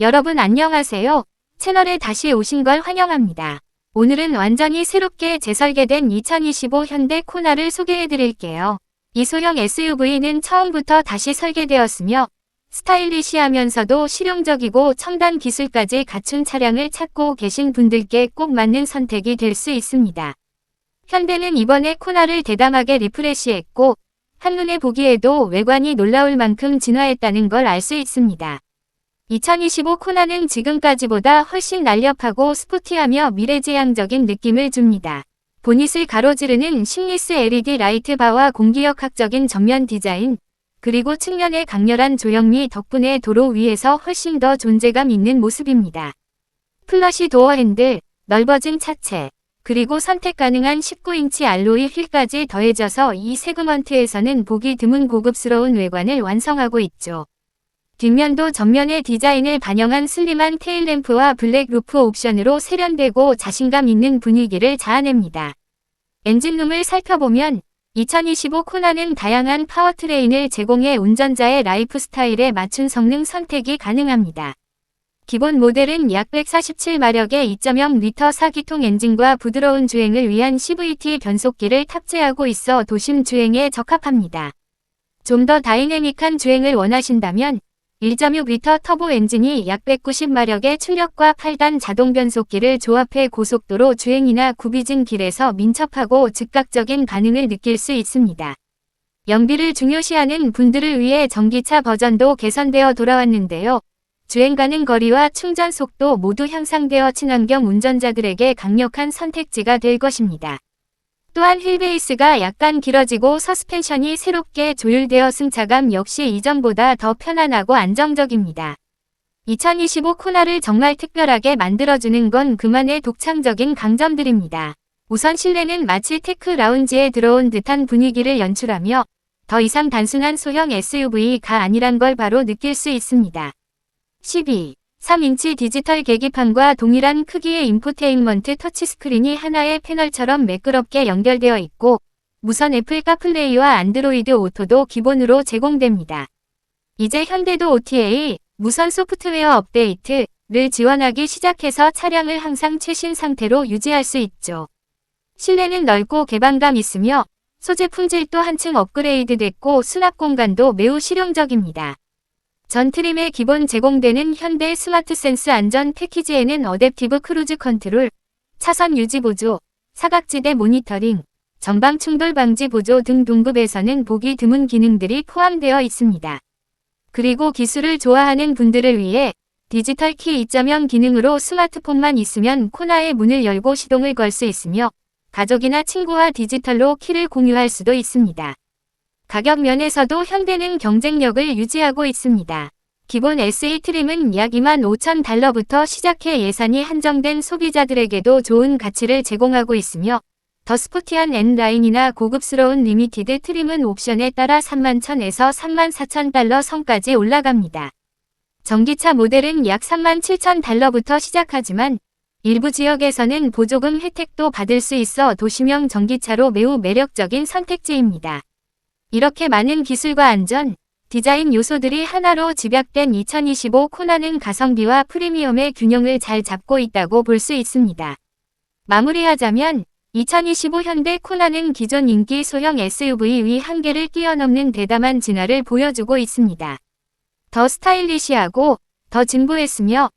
여러분 안녕하세요. 채널에 다시 오신 걸 환영합니다. 오늘은 완전히 새롭게 재설계된 2025 현대 코나를 소개해 드릴게요. 이 소형 SUV는 처음부터 다시 설계되었으며 스타일리시하면서도 실용적이고 첨단 기술까지 갖춘 차량을 찾고 계신 분들께 꼭 맞는 선택이 될 수 있습니다. 현대는 이번에 코나를 대담하게 리프레시했고 한눈에 보기에도 외관이 놀라울 만큼 진화했다는 걸 알 수 있습니다. 2025 코나는 지금까지보다 훨씬 날렵하고 스포티하며 미래지향적인 느낌을 줍니다. 보닛을 가로지르는 심리스 LED 라이트 바와 공기역학적인 전면 디자인, 그리고 측면의 강렬한 조형미 덕분에 도로 위에서 훨씬 더 존재감 있는 모습입니다. 플러시 도어 핸들, 넓어진 차체, 그리고 선택 가능한 19인치 알로이 휠까지 더해져서 이 세그먼트에서는 보기 드문 고급스러운 외관을 완성하고 있죠. 뒷면도 전면의 디자인을 반영한 슬림한 테일램프와 블랙 루프 옵션으로 세련되고 자신감 있는 분위기를 자아냅니다. 엔진룸을 살펴보면 2025 코나는 다양한 파워트레인을 제공해 운전자의 라이프 스타일에 맞춘 성능 선택이 가능합니다. 기본 모델은 약 147마력의 2.0L 4기통 엔진과 부드러운 주행을 위한 CVT 변속기를 탑재하고 있어 도심 주행에 적합합니다. 좀 더 다이내믹한 주행을 원하신다면 1.6L 터보 엔진이 약 190마력의 출력과 8단 자동 변속기를 조합해 고속도로 주행이나 구비진 길에서 민첩하고 즉각적인 반응을 느낄 수 있습니다. 연비를 중요시하는 분들을 위해 전기차 버전도 개선되어 돌아왔는데요. 주행 가능 거리와 충전 속도 모두 향상되어 친환경 운전자들에게 강력한 선택지가 될 것입니다. 또한 휠베이스가 약간 길어지고 서스펜션이 새롭게 조율되어 승차감 역시 이전보다 더 편안하고 안정적입니다. 2025 코나를 정말 특별하게 만들어주는 건 그만의 독창적인 강점들입니다. 우선 실내는 마치 테크 라운지에 들어온 듯한 분위기를 연출하며 더 이상 단순한 소형 SUV가 아니란 걸 바로 느낄 수 있습니다. 12. 3인치 디지털 계기판과 동일한 크기의 인포테인먼트 터치스크린이 하나의 패널처럼 매끄럽게 연결되어 있고 무선 애플 카플레이와 안드로이드 오토도 기본으로 제공됩니다. 이제 현대도 OTA, 무선 소프트웨어 업데이트를 지원하기 시작해서 차량을 항상 최신 상태로 유지할 수 있죠. 실내는 넓고 개방감 있으며 소재 품질도 한층 업그레이드 됐고 수납 공간도 매우 실용적입니다. 전 트림에 기본 제공되는 현대 스마트 센스 안전 패키지에는 어댑티브 크루즈 컨트롤, 차선 유지 보조, 사각지대 모니터링, 전방 충돌 방지 보조 등 동급에서는 보기 드문 기능들이 포함되어 있습니다. 그리고 기술을 좋아하는 분들을 위해 디지털 키 2.0 기능으로 스마트폰만 있으면 코나의 문을 열고 시동을 걸 수 있으며 가족이나 친구와 디지털로 키를 공유할 수도 있습니다. 가격 면에서도 현대는 경쟁력을 유지하고 있습니다. 기본 SE 트림은 약 2만 5천 달러부터 시작해 예산이 한정된 소비자들에게도 좋은 가치를 제공하고 있으며 더 스포티한 N라인이나 고급스러운 리미티드 트림은 옵션에 따라 3만 1천에서 3만 4천 달러 선까지 올라갑니다. 전기차 모델은 약 3만 7천 달러부터 시작하지만 일부 지역에서는 보조금 혜택도 받을 수 있어 도시명 전기차로 매우 매력적인 선택지입니다. 이렇게 많은 기술과 안전, 디자인 요소들이 하나로 집약된 2025 코나는 가성비와 프리미엄의 균형을 잘 잡고 있다고 볼 수 있습니다. 마무리하자면 2025 현대 코나는 기존 인기 소형 SUV 위 한계를 뛰어넘는 대담한 진화를 보여주고 있습니다. 더 스타일리시하고 더 진보했으며